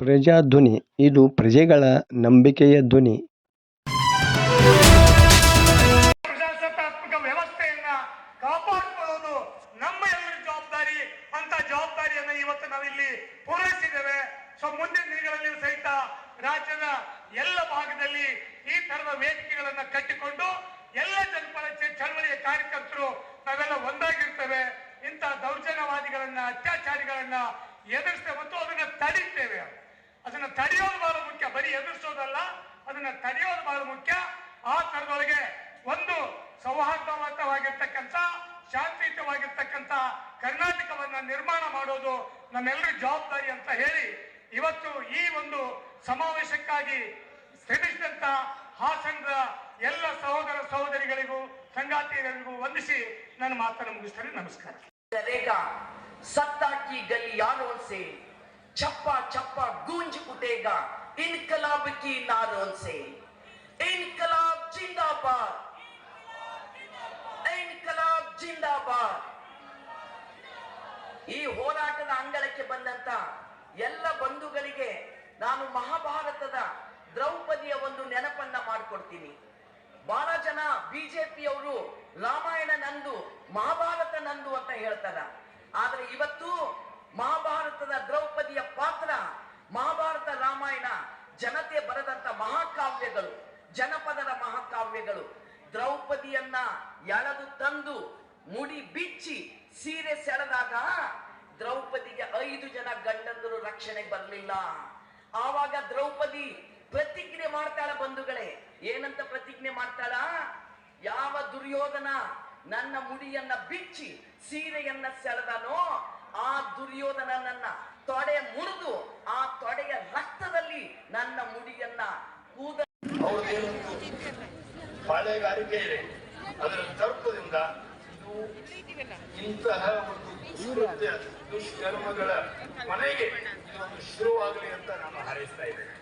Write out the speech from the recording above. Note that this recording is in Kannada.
ಪ್ರಜಾಧ್ವನಿ, ಇದು ಪ್ರಜೆಗಳ ನಂಬಿಕೆಯ ಧ್ವನಿ. ಪ್ರಜಾಸತ್ತಾತ್ಮಕ ವ್ಯವಸ್ಥೆಯನ್ನ ಕಾಪಾಡಿಕೊಳ್ಳೋದು ನಮ್ಮ ಎಲ್ಲರ ಜವಾಬ್ದಾರಿ. ಅಂತ ಜವಾಬ್ದಾರಿಯನ್ನ ಇವತ್ತು ನಾವಿಲ್ಲಿ ಪೂರೈಸಿದ್ದೇವೆ. ಸೊ, ಮುಂದಿನ ದಿನಗಳಲ್ಲಿ ಸಹಿತ ರಾಜ್ಯದ ಎಲ್ಲ ಭಾಗದಲ್ಲಿ ಈ ತರದ ವೇದಿಕೆಗಳನ್ನ ಕಟ್ಟಿಕೊಂಡು ಎಲ್ಲ ಜನಪರ ಚಳವಳಿಯ ಕಾರ್ಯಕರ್ತರು ನಾವೆಲ್ಲ ಒಂದಾಗಿರ್ತೇವೆ. ಇಂಥ ದೌರ್ಜನ್ಯವಾದಿಗಳನ್ನ, ಅತ್ಯಾಚಾರಿಗಳನ್ನ ಎದುರಿಸ್ತೇವೆ ಮತ್ತು ಅದನ್ನ ತಡೀತೇವೆ ಅದನ್ನ ತಡೆಯೋದು ಬಹಳ ಮುಖ್ಯ ಬರೀ ಎದುರಿಸೋದಲ್ಲ ಅದನ್ನ ತಡೆಯೋದು ಬಹಳ ಮುಖ್ಯ ಆ ತರದೊಳಗೆ ಒಂದು ಸೌಹಾರ್ದಯುತವಾಗಿರ್ತಕ್ಕಂಥ ಶಾಂತಿಯುತವಾಗಿರ್ತಕ್ಕಂಥ ಕರ್ನಾಟಕವನ್ನ ನಿರ್ಮಾಣ ಮಾಡೋದು ನಮ್ಮೆಲ್ಲರ ಜವಾಬ್ದಾರಿ ಅಂತ ಹೇಳಿ ಇವತ್ತು ಈ ಒಂದು ಸಮಾವೇಶಕ್ಕಾಗಿ ಶ್ರಮಿಸಿದಂತ ಹಾಸನದ ಎಲ್ಲ ಸಹೋದರ ಸಹೋದರಿಗಳಿಗೂ ಸಂಗಾತಿಗಳಿಗೂ ವಂದಿಸಿ ನನ್ನ ಮಾತನ್ನು ಮುಗಿಸ್ತೇನೆ ನಮಸ್ಕಾರ करेगा सत्ता की गलियारों से छप्पा छप्पा गूंज उठेगा इनकलाब की नारों से इनकलाब जिंदाबाद इनकलाब जिंदाबाद ಈ ಹೋರಾಟದ ಅಂಗಳಕ್ಕೆ ಬಂದಂತ ಎಲ್ಲ ಬಂಧುಗಳಿಗೆ ನಾನು ಮಹಾಭಾರತದ ದ್ರೌಪದಿಯ ಒಂದು ನೆನಪನ್ನ ಮಾಡಿಕೊಡ್ತೀನಿ ಬಹಳ ಜನ ಬಿಜೆಪಿಯವರು ರಾಮಾಯಣ ನಂದು ಮಹಾಭಾರತ ನಂದು ಅಂತ ಹೇಳ್ತಾರ ಆದ್ರೆ ಇವತ್ತು ಜನಪದರ ಮಹಾಕಾವ್ಯಗಳು. ದ್ರೌಪದಿಯನ್ನ ಎಳೆದು ತಂದು ಮುಡಿ ಬಿಚ್ಚಿ ಸೀರೆ ಸೆಳೆದಾಗ ದ್ರೌಪದಿಗೆ ಐದು ಜನ ಗಂಡಂದರು ರಕ್ಷಣೆ ಬರಲಿಲ್ಲ. ಆವಾಗ ದ್ರೌಪದಿ ಪ್ರತಿಜ್ಞೆ ಮಾಡ್ತಾಳ ಬಂಧುಗಳೇ. ಏನಂತ ಪ್ರತಿಜ್ಞೆ ಮಾಡ್ತಾಳ? ಯಾವ ದುರ್ಯೋಧನ ನನ್ನ ಮುಡಿಯನ್ನ ಬಿಚ್ಚಿ ಸೀರೆಯನ್ನ ಸೆಳೆದನೋ ಆ ದುರ್ಯೋಧನನನ್ನ ತೊಡೆ ಮುರಿದು ಆ ತೊಡೆಯ ರಕ್ತದಲ್ಲಿ ನನ್ನ ಮುಡಿಯನ್ನ ಕೂದ ಅವ್ರದ್ದೇನೊಂದು ಪಾಳೆಗಾರಿಕೆ ಇದೆ. ಅದರ ತರ್ಪದಿಂದ ಇದು ಇಂತಹ ಒಂದು ದುಷ್ಕರ್ಮಗಳ ಮನೆಗೆ ಇದೊಂದು ಶುರುವಾಗಲಿ ಅಂತ ನಾನು ಹಾರೈಸ್ತಾ ಇದ್ದೇನೆ.